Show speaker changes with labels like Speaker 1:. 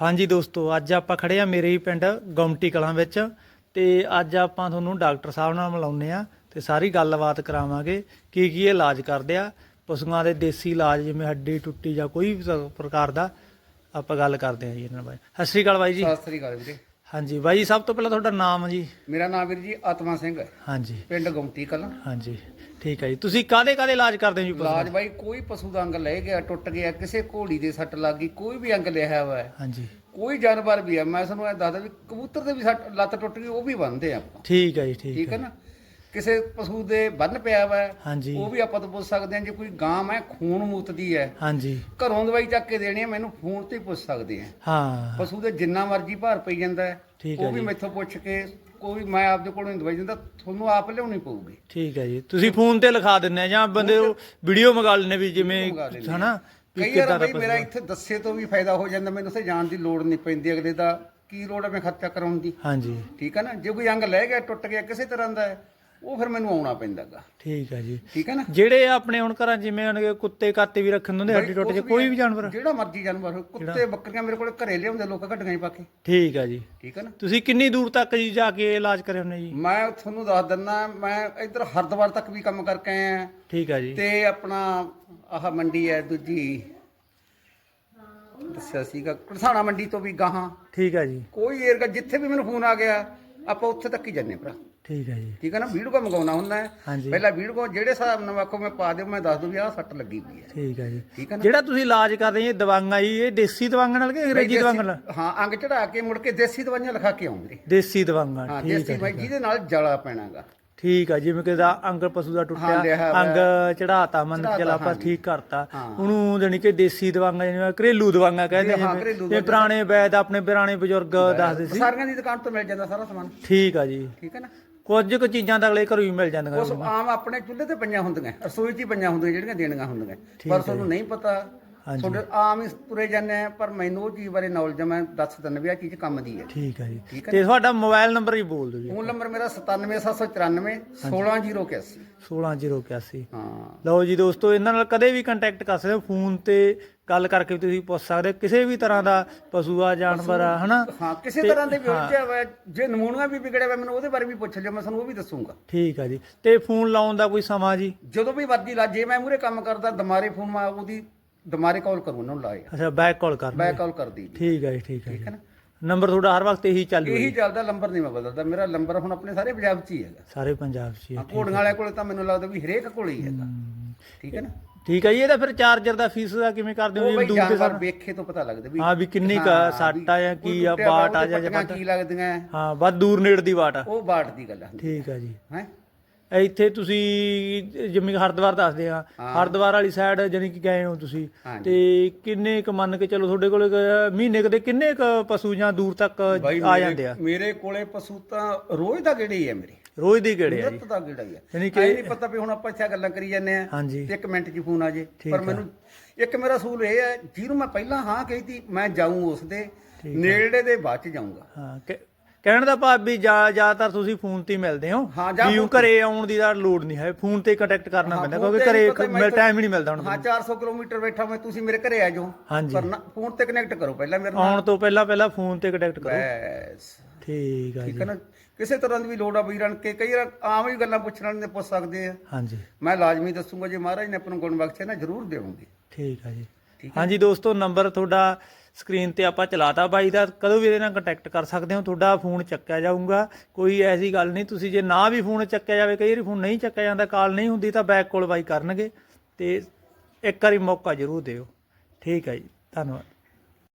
Speaker 1: ਹਾਂਜੀ ਦੋਸਤੋ, ਅੱਜ ਆਪਾਂ ਖੜੇ ਆ ਮੇਰੇ ਹੀ ਪਿੰਡ ਗੌਮਟੀ ਕਲਾਂ ਵਿੱਚ ਤੇ ਅੱਜ ਆਪਾਂ ਤੁਹਾਨੂੰ ਡਾਕਟਰ ਸਾਹਿਬ ਨਾਲ ਮਿਲਾਉਂਦੇ ਆ ਤੇ ਸਾਰੀ ਗੱਲਬਾਤ ਕਰਾਵਾਂਗੇ ਕੀ ਕੀ ਇਹ ਇਲਾਜ ਕਰਦੇ ਆ, ਪਸ਼ੂਆਂ ਦੇ ਦੇਸੀ ਇਲਾਜ ਜਿਵੇਂ ਹੱਡੀ, ਟੁੱਟੀ ਜਾਂ ਕੋਈ ਵੀ ਪ੍ਰਕਾਰ ਦਾ ਆਪਾਂ ਗੱਲ ਕਰਦੇ ਆ ਜੀ ਇਹਨਾਂ ਬਾਰੇ। ਸਤਿ ਸ਼੍ਰੀ ਅਕਾਲ ਬਾਈ ਜੀ।
Speaker 2: ਸਤਿ ਸ੍ਰੀ ਅਕਾਲ ਵੀਰੇ।
Speaker 1: ਹਾਂਜੀ ਬਾਈ ਜੀ ਸਭ ਤੋਂ ਪਹਿਲਾਂ ਤੁਹਾਡਾ ਨਾਮ ਜੀ?
Speaker 2: ਮੇਰਾ ਨਾਮ ਵੀਰ ਜੀ ਆਤਮਾ ਸਿੰਘ ਹੈ।
Speaker 1: ਹਾਂਜੀ।
Speaker 2: ਪਿੰਡ ਗੁੰਮਟੀ ਕਲਾਂ।
Speaker 1: ਹਾਂਜੀ ਠੀਕ ਹੈ ਜੀ। ਤੁਸੀਂ ਕਾਦੇ ਕਾਦੇ ਇਲਾਜ ਕਰਦੇ ਹੋ ਜੀ
Speaker 2: ਇਲਾਜ? ਬਾਈ ਕੋਈ ਪਸ਼ੂ ਦਾ ਅੰਗ ਲੈ ਗਿਆ ਟੁੱਟ ਗਿਆ ਕਿਸੇ ਘੋੜੀ ਦੇ ਸੱਟ ਲੱਗ ਗਈ ਕੋਈ ਵੀ ਅੰਗ ਲਿਆ ਹੋਇਆ ਹੈ।
Speaker 1: ਹਾਂਜੀ।
Speaker 2: ਕੋਈ ਜਾਨਵਰ ਵੀ ਹੈ। ਮੈਂ ਤੁਹਾਨੂੰ ਇਹ ਦੱਸਦਾ ਵੀ ਕਬੂਤਰ ਦੇ ਵੀ ਸੱਟ ਲੱਤ ਟੁੱਟ ਗਈ ਉਹ ਵੀ ਬੰਨਦੇ ਆਪਾਂ।
Speaker 1: ਠੀਕ ਹੈ ਜੀ ਠੀਕ
Speaker 2: ਠੀਕ
Speaker 1: ਹੈ
Speaker 2: ਹੈ। ਨਾ? ਕਿਸੇ ਪਸ਼ੂ ਦੇ ਬੰਨ ਪਿਆ ਹੈ
Speaker 1: ਹਾਂਜੀ।
Speaker 2: ਉਹ ਵੀ ਆਪਾਂ ਤੋਂ ਪੁੱਛ ਸਕਦੇ ਹਾਂ ਜੇ ਕੋਈ ਗਾਂ ਹੈ ਖੂਨ ਮੂਤਦੀ ਹੈ।
Speaker 1: ਹਾਂਜੀ।
Speaker 2: ਘਰੋਂ ਦਵਾਈ ਚੱਕ ਕੇ ਦੇਣੀ ਹੈ ਮੈਨੂੰ ਫੋਨ ਤੇ ਹੀ ਪੁੱਛ ਸਕਦੇ ਆ
Speaker 1: ਹਾਂ।
Speaker 2: ਪਸ਼ੂ ਦੇ ਜਿੰਨਾ ਮਰਜ਼ੀ ਭਾਰ ਪਈ ਜਾਂਦਾ ਹੈ
Speaker 1: ਠੀਕ ਹੈ
Speaker 2: ਉਹ ਵੀ
Speaker 1: ਜੀ।
Speaker 2: ਮੈਥੋਂ ਪੁੱਛ ਕੇ ਕੋਈ ਮੈਂ ਆਪਦੇ ਕੋਲੋਂ ਨਹੀਂ ਦਵਾਈ ਦਿੰਦਾ ਤੁਹਾਨੂੰ ਆਪ ਲਿਆਉਣੀ ਪਊਗੀ।
Speaker 1: ਠੀਕ ਹੈ ਜੀ। ਤੁਸੀਂ ਫੋਨ ਤੇ ਲਿਖਾ ਦਿੰਦੇ ਆ ਜਾਂ ਬੰਦੇ ਵੀਡੀਓ ਮੰਗਾ ਲੈਣੇ ਵੀ ਜਿਵੇਂ
Speaker 2: ਮੰਗਾ ਲੈਂਦੇ
Speaker 1: ਹਨਾ ਵੀ
Speaker 2: ਕਈ ਵਾਰ
Speaker 1: ਕਿੱਦਾਂ ਦਾ
Speaker 2: ਬਈ ਮੇਰਾ ਇੱਥੇ ਦੱਸੇ ਤੋਂ ਵੀ ਫਾਇਦਾ ਹੋ ਜਾਂਦਾ ਮੈਨੂੰ ਉੱਥੇ ਜਾਣ ਦੀ ਲੋੜ ਨਹੀਂ ਪੈਂਦੀ ਅਗਲੇ ਦਾ ਕੀ ਲੋੜ ਹੈ ਮੈਂ ਖਰਚਾ ਕਰਾਉਣ ਦੀ?
Speaker 1: ਹਾਂਜੀ।
Speaker 2: ਠੀਕ ਹੈ ਨਾ? ਜੇ ਕੋਈ ਅੰਗ ਲੈ ਗਿਆ ਟੁੱਟ ਗਿਆ ਕਿਸੇ ਤਰ੍ਹਾਂ ਦਾ ਹੈ, ਉਹ ਫਿਰ ਮੈਨੂੰ ਆਉਣਾ ਪੈਂਦਾਗਾ।
Speaker 1: ਠੀਕ ਹੈ ਜੀ।
Speaker 2: ਠੀਕ ਹੈ ਨਾ?
Speaker 1: ਜਿਹੜੇ ਆਪਣੇ ਹੁਣ ਘਰਾਂ ਜਿਵੇਂ ਹੁਣ ਕਿ ਕੁੱਤੇ ਕਾਤੇ ਵੀ ਰੱਖਣ ਹੁੰਦੇ ਹੱਡੀ ਟੁੱਟ ਜੇ ਕੋਈ ਵੀ ਜਾਨਵਰ।
Speaker 2: ਜਿਹੜਾ ਮਰਜ਼ੀ ਜਾਨਵਰ ਹੋਵੇ ਕੁੱਤੇ ਬੱਕਰੀਆਂ ਮੇਰੇ ਕੋਲ ਘਰੇ ਲਿਆਉਂਦੇ ਲੋਕ ਘਟੀਆਂ ਹੀ ਪਾ ਕੇ।
Speaker 1: ਠੀਕ ਹੈ ਜੀ।
Speaker 2: ਠੀਕ ਹੈ ਨਾ?
Speaker 1: ਤੁਸੀਂ ਕਿੰਨੀ ਦੂਰ ਤੱਕ ਜੀ ਜਾ ਕੇ ਇਲਾਜ ਕਰੇ ਹੁੰਦੇ ਜੀ?
Speaker 2: ਮੈਂ ਤੁਹਾਨੂੰ ਦੱਸ ਦਿੰਦਾ ਮੈਂ ਇੱਧਰ ਹਰਦੁਆਰ ਤੱਕ ਵੀ ਕੰਮ ਕਰਕੇ ਆਇਆ।
Speaker 1: ਠੀਕ ਹੈ ਜੀ।
Speaker 2: ਤੇ ਆਪਣਾ ਆਹ ਮੰਡੀ ਹੈ ਦੂਜੀ। ਦੱਸਿਆ ਸੀਗਾ ਕੜਸਾਣਾ ਮੰਡੀ ਤੋਂ ਵੀ ਗਾਹਾਂ।
Speaker 1: ਠੀਕ ਹੈ ਜੀ।
Speaker 2: ਕੋਈ ਏਰੀਆ ਜਿੱਥੇ ਵੀ ਮੈਨੂੰ ਫੋਨ ਆ ਗਿਆ ਆਪਾਂ ਉੱਥੇ ਤੱਕ ਹੀ ਜੰਨੇ ਭਰਾ।
Speaker 1: ਠੀਕ ਹੈ ਜੀ।
Speaker 2: ਠੀਕ ਹੈ ਨਾ? ਵੀਡੀਓ ਕੋ ਮੰਗਾਉਣਾ ਹੁੰਦਾ ਹੈ।
Speaker 1: ਹਾਂਜੀ।
Speaker 2: ਪਹਿਲਾਂ ਵੀਡੀਓ ਜਿਹੜੇ ਹਿਸਾਬ ਨਾਲ ਆਖੋ ਮੈਂ ਪਾ ਦਿਓ ਮੈਂ ਦੱਸ ਦੂੰ ਵੀ ਆਹ ਸੱਟ ਲੱਗੀ ਹੋਈ ਹੈ।
Speaker 1: ਠੀਕ ਹੈ ਜੀ।
Speaker 2: ਠੀਕ ਹੈ ਨਾ?
Speaker 1: ਜਿਹੜਾ ਤੁਸੀਂ ਇਲਾਜ ਕਰਦੇ ਜੀ ਦਵਾਈਆਂ ਜੀ ਇਹ ਦੇਸੀ ਦਵਾਈਆਂ ਨਾਲ ਕਿ ਅੰਗਰੇਜ਼ੀ ਦਵਾਈਆਂ ਨਾਲ?
Speaker 2: ਹਾਂ ਅੰਗ ਚੜਾ ਕੇ ਮੁੜ ਕੇ ਦੇਸੀ ਦਵਾਈਆਂ ਲਿਖਾ ਕੇ ਆਉਂਦੇ।
Speaker 1: ਦੇਸੀ ਦਵਾਈਆਂ
Speaker 2: ਹਾਂ
Speaker 1: ਠੀਕ
Speaker 2: ਦੇਸੀ
Speaker 1: ਹੈ
Speaker 2: ਦਵਾਈ ਜਿਹਦੇ ਨਾਲ ਜਲਾ ਪੈਣਾਗਾ।
Speaker 1: ਠੀਕ ਆ ਜਿਵੇਂ ਕਿ ਦਾ ਅੰਗ ਪਸ਼ੂ ਦਾ
Speaker 2: ਹਾਂ,
Speaker 1: ਟੁੱਟਿਆ। ਅੰਗ ਚੜਾਤਾ ਮੰਨ ਚਲਾ ਆਪਾਂ। ਠੀਕ ਕਰਤਾ
Speaker 2: ਹਾਂ।
Speaker 1: ਉਹਨੂੰ ਜਾਣੀ ਕਿ ਦੇਸੀ ਦਵਾਈਆਂ ਜਿਵੇਂ ਘਰੇਲੂ ਦਵਾਈਆਂ ਕਹਿੰਦੇ
Speaker 2: ਹਾਂ,
Speaker 1: ਜਿਵੇਂ ਇਹ ਪੁਰਾਣੇ ਵੈਦ ਆਪਣੇ ਪੁਰਾਣੇ ਬਜ਼ੁਰਗ ਦੱਸਦੇ ਸੀ।
Speaker 2: ਸਾਰੀਆਂ ਦੀ ਦੁਕਾਨ ਤੋਂ ਮਿਲ ਜਾਂਦਾ ਸਾਰਾ ਸਮਾਨ।
Speaker 1: ਠੀਕ ਆ ਜੀ।
Speaker 2: ਠੀਕ ਹੈ ਨਾ?
Speaker 1: ਕੁਝ ਕੁ ਚੀਜ਼ਾਂ ਤਾਂ ਅਗਲੇ ਘਰੋਂ ਹੀ ਮਿਲ ਜਾਂਦੀਆਂ
Speaker 2: ਉਸ ਆਮ ਆਪਣੇ ਚੁੱਲ੍ਹੇ ਤੇ ਪਈਆਂ ਹੁੰਦੀਆਂ ਰਸੋਈ 'ਚ ਹੀ ਪਈਆਂ ਹੁੰਦੀਆਂ ਜਿਹੜੀਆਂ ਦੇਣੀਆਂ ਹੁੰਦੀਆਂ। ਪਰ ਤੁਹਾਨੂੰ ਨਹੀਂ ਪਤਾ
Speaker 1: ਹਾਂਜੀ।
Speaker 2: ਤੁਹਾਡੇ ਆਮ ਹੀ ਤੁਰੇ ਜਾਂਦੇ ਆ ਪਰ ਮੈਨੂੰ ਉਹ ਚੀਜ਼ ਬਾਰੇ ਨੌਲੇਜ ਮੈਂ ਦੱਸ ਦਿੰਦਾ ਵੀ ਆ ਚੀਜ਼ ਕੰਮ ਦੀ ਹੈ
Speaker 1: ਠੀਕ ਆ ਜੀ।
Speaker 2: ਠੀਕ ਹੈ
Speaker 1: ਤੇ ਤੁਹਾਡਾ ਮੋਬਾਈਲ ਨੰਬਰ ਹੀ ਬੋਲ ਦਿਓ ਜੀ।
Speaker 2: ਫੋਨ ਨੰਬਰ ਮੇਰਾ 97794 16081
Speaker 1: 16081
Speaker 2: ਹਾਂ।
Speaker 1: ਲਓ ਜੀ ਦੋਸਤੋ ਇਹਨਾਂ ਨਾਲ ਕਦੇ ਵੀ ਕੰਟੈਕਟ ਕਰ ਸਕਦੇ ਹੋ ਫੋਨ ਤੇ ਗੱਲ ਕਰਕੇ ਵੀ ਤੁਸੀਂ ਪੁੱਛ ਸਕਦੇ ਹੋ ਕਿਸੇ ਵੀ ਤਰ੍ਹਾਂ ਦਾ ਪਸ਼ੂ ਆ ਜਾਨਵਰ ਆ ਹਨਾ?
Speaker 2: ਹਾਂ ਕਿਸੇ ਤਰ੍ਹਾਂ ਦੇ ਵੀ ਉਲਝਿਆ ਹੋਇਆ ਜੇ ਨਮੂਨਾ ਵੀ ਵਿਗੜਿਆ ਹੋਇਆ ਮੈਨੂੰ ਉਹਦੇ ਬਾਰੇ ਵੀ ਪੁੱਛ ਲਿਓ ਮੈਂ ਤੁਹਾਨੂੰ ਉਹ ਵੀ ਦੱਸੂਗਾ।
Speaker 1: ਠੀਕ ਆ ਜੀ। ਤੇ ਫੋਨ ਲਾਉਣ ਦਾ ਕੋਈ ਸਮਾਂ ਜੀ?
Speaker 2: ਜਦੋਂ ਵੀ ਵਰਜੀ ਲਾ ਜੇ ਮੈਂ ਮੂਰੇ ਕੰਮ ਕਰਦਾ ਦਮਾਰੇ ਫੋਨ ਮੈਂ ਉਹਦੀ ਦਮਾਰੇ ਕਾਲ ਕਰੂੰ ਉਹਨਾਂ ਨੂੰ ਲਾਏ
Speaker 1: ਅੱਛਾ ਬੈਕ ਕਾਲ ਕਰਨਾ
Speaker 2: ਬੈਕ ਕਾਲ ਕਰਦੀ ਜੀ
Speaker 1: ਠੀਕ ਹੈ ਜੀ ਠੀਕ ਹੈ
Speaker 2: ਠੀਕ ਹੈ ਨਾ?
Speaker 1: ਨੰਬਰ ਤੁਹਾਡਾ ਹਰ ਵਕਤ ਇਹੀ ਚੱਲੂ
Speaker 2: ਇਹੀ ਚੱਲਦਾ ਨੰਬਰ ਨਹੀਂ ਮੈਂ ਬਦਲਦਾ। ਮੇਰਾ ਨੰਬਰ ਹੁਣ ਆਪਣੇ ਸਾਰੇ ਪੰਜਾਬ 'ਚ ਹੀ ਹੈਗਾ।
Speaker 1: ਸਾਰੇ ਪੰਜਾਬ 'ਚ ਹੀ ਹੈ।
Speaker 2: ਹਾਂ, ਘੋੜੀਆਂ ਵਾਲਿਆਂ ਕੋਲੇ ਤਾਂ ਮੈਨੂੰ ਲੱਗਦਾ ਵੀ ਹਰੇਕ ਕੋਲੇ ਹੀ ਹੈਗਾ। ਠੀਕ ਹੈ ਨਾ?
Speaker 1: ਠੀਕ ਹੈ ਜੀ ਇਹਦਾ ਫਿਰ ਚਾਰਜਰ ਦਾ ਫੀਸ ਦਾ ਕਿਵੇਂ ਕਰਦੇ ਹੋ?
Speaker 2: ਉਹ
Speaker 1: ਜੀ
Speaker 2: ਬਈ
Speaker 1: ਦੂਰ ਤੇ
Speaker 2: ਜਾਨਵਰ
Speaker 1: ਸਾਰਾ
Speaker 2: ਵੇਖੇ ਤੋਂ ਪਤਾ ਲੱਗਦਾ ਵੀ
Speaker 1: ਹਾਂ ਵੀ ਕਿੰਨੀ ਕ
Speaker 2: ਹਾਂ,
Speaker 1: ਸੱਟ ਆ ਜਾਂ ਕੀ ਆ
Speaker 2: ਟੁੱਟਿਆ
Speaker 1: ਬਾਟ ਆ ਜਾਂ
Speaker 2: ਪੱਟੀਆਂ
Speaker 1: ਜਾਂ
Speaker 2: ਕੀ ਲੱਗਦੀਆਂ?
Speaker 1: ਹਾਂ ਬਸ ਦੂਰ ਨੇੜ ਦੀ ਬਾਟ ਆ।
Speaker 2: ਉਹ ਬਾਟ ਦੀ ਗੱਲ ਹੈ
Speaker 1: ਠੀਕ ਹੈ ਜੀ।
Speaker 2: ਹੈ?
Speaker 1: ਇੱਥੇ ਤੁਸੀਂ ਜਿਵੇਂ ਕਿ ਹਰਿਦੁਆਰ ਦੱਸਦੇ ਆ ਹਰਿਦੁਆਰ ਵਾਲੀ ਸਾਈਡ ਜਾਨੀ ਕਿ ਗਏ ਹੋ ਤੁਸੀਂ
Speaker 2: ਹਾਂਜੀ।
Speaker 1: ਤੇ ਕਿੰਨੇ ਕ ਮੰਨ ਕੇ ਚਲੋ ਤੁਹਾਡੇ ਕੋਲ ਮਹੀਨੇ ਕਦੇ ਕਿੰਨੇ ਕ ਪਸ਼ੂ ਜਾਂ ਦੂਰ ਤੱਕ
Speaker 2: ਬਾਈ
Speaker 1: ਆ ਜਾਂਦੇ ਆ?
Speaker 2: ਮੇਰੇ ਕੋਲੇ ਪਸ਼ੂ ਤਾਂ ਰੋਜ਼ ਦਾ ਗੇੜੇ ਹੀ ਹੈ ਮੇਰੇ।
Speaker 1: ਰੋਜ਼ ਦੀ ਗੇੜੇ ਆ ਜੀ।
Speaker 2: ਨਿੱਤ ਦਾ ਗੇੜਾ ਹੀ ਹੈ
Speaker 1: ਯਾਨੀ ਕਿ-
Speaker 2: ਐ ਨਹੀਂ ਪਤਾ ਵੀ ਹੁਣ ਆਪਾਂ ਇੱਥੇ ਗੱਲਾਂ ਕਰੀ ਜਾਂਦੇ ਆ
Speaker 1: ਹਾਂਜੀ।
Speaker 2: ਇੱਕ ਮਿੰਟ 'ਚ ਫੋਨ ਆ ਜੇ।
Speaker 1: ਠੀਕ
Speaker 2: ਪਰ
Speaker 1: ਆ।
Speaker 2: ਮੈਨੂੰ ਇੱਕ ਮੇਰਾ ਅਸੂਲ ਇਹ ਹੈ ਜਿਹਨੂੰ ਮੈਂ ਪਹਿਲਾਂ ਹਾਂ ਕਹੀ ਤੀ ਮੈਂ ਜਾਊਂ ਉਸ ਦੇ ਨੇੜੇ ਦੇ ਬਾਅਦ 'ਚ ਜਾਊਂਗਾ।
Speaker 1: ਹਾਂ ਕਹਿ- ਕਹਿਣ ਦਾ ਭਾਵ ਵੀ ਜ਼ਿਆ- ਜ਼ਿਆਦਾਤਰ ਤੁਸੀਂ ਫੋਨ ਤੇ ਹੀ ਮਿਲਦੇ ਹੋ।
Speaker 2: ਹਾਂ, ਜਾਂ
Speaker 1: ਵੀ ਉਹ ਘਰੇ ਆਉਣ ਦੀ ਤਾਂ ਲੋੜ ਨਹੀਂ ਹੈ। ਫੋਨ ਤੇ ਕੰਟੈਕਟ ਕਰਨਾ
Speaker 2: ਹਾਂ,
Speaker 1: ਪੈਂਦਾ ਕਿਉਂਕਿ
Speaker 2: ਤੇ
Speaker 1: ਘਰੇ
Speaker 2: ਪਤਾ ਮੈਂ
Speaker 1: ਟਾਈਮ ਹੀ ਨਹੀਂ ਮਿਲਦਾ ਹੁਣ
Speaker 2: ਹਾਂ 400 ਕਿਲੋਮੀਟਰ ਬੈਠਾ ਮੈਂ ਤੁਸੀਂ ਮੇਰੇ ਘਰੇ ਆ ਜਾਓ।
Speaker 1: ਹਾਂਜੀ।
Speaker 2: ਪਰ ਨਾ ਫੋਨ ਤੇ ਕਨੈਕਟ ਕਰੋ ਪਹਿਲਾਂ ਮੇਰੇ ਨਾਲ।
Speaker 1: ਆਉਣ ਤੋਂ ਪਹਿਲਾਂ ਪਹਿਲਾਂ ਫੋਨ ਤੇ ਕੰਟੈਕਟ ਕਰੋ।
Speaker 2: ਬਸ।
Speaker 1: ਠੀਕ ਆ
Speaker 2: ਠੀਕ ਹੈ ਨਾ? ਕਿਸੇ ਤਰ੍ਹਾਂ ਦੀ ਵੀ ਲੋੜ ਆ ਵੀਰਾਂ ਕੇ ਕਈ ਵਾਰ ਆਮ ਹੀ ਗੱਲਾਂ ਪੁੱਛਣ ਨੇ ਪੁੱਛ ਸਕਦੇ ਆ।
Speaker 1: ਹਾਂਜੀ।
Speaker 2: ਮੈਂ ਲਾਜ਼ਮੀ ਦੱਸੂਗਾ ਜੇ ਮਹਾਰਾਜ ਨੇ ਆਪਾਂ ਨੂੰ ਗੁਣ ਬਖਸ਼ੇ ਨਾ ਜ਼ਰੂਰ ਦੇਵਾਂਗੇ।
Speaker 1: ਠੀਕ ਆ ਜੀ। ਹਾਂਜੀ ਦੋਸਤੋ ਨੰਬਰ ਤੁਹਾਡਾ ਸਕਰੀਨ ਤੇ ਆਪਾਂ ਚਲਾਤਾ ਬਾਈ ਦਾ, ਕਦੋਂ ਵੀ ਇਹਦੇ ਨਾਲ ਕੰਟੈਕਟ ਕਰ ਸਕਦੇ ਹੋ, ਤੁਹਾਡਾ ਫੋਨ ਚੱਕਿਆ ਜਾਊਗਾ। ਕੋਈ ਐਸੀ ਗੱਲ ਨਹੀਂ, ਤੁਸੀਂ ਜੇ ਨਾ ਵੀ ਫੋਨ ਚੱਕਿਆ ਜਾਵੇ, ਕਈ ਵਾਰੀ ਫੋਨ ਨਹੀਂ ਚੱਕਿਆ ਜਾਂਦਾ, ਕਾਲ ਨਹੀਂ ਹੁੰਦੀ ਤਾਂ ਬੈਕ ਕਾਲ ਬਾਈ ਕਰਨਗੇ। ਤੇ ਇੱਕ ਵਾਰੀ ਮੌਕਾ ਜ਼ਰੂਰ ਦਿਓ। ਠੀਕ ਹੈ ਜੀ, ਧੰਨਵਾਦ।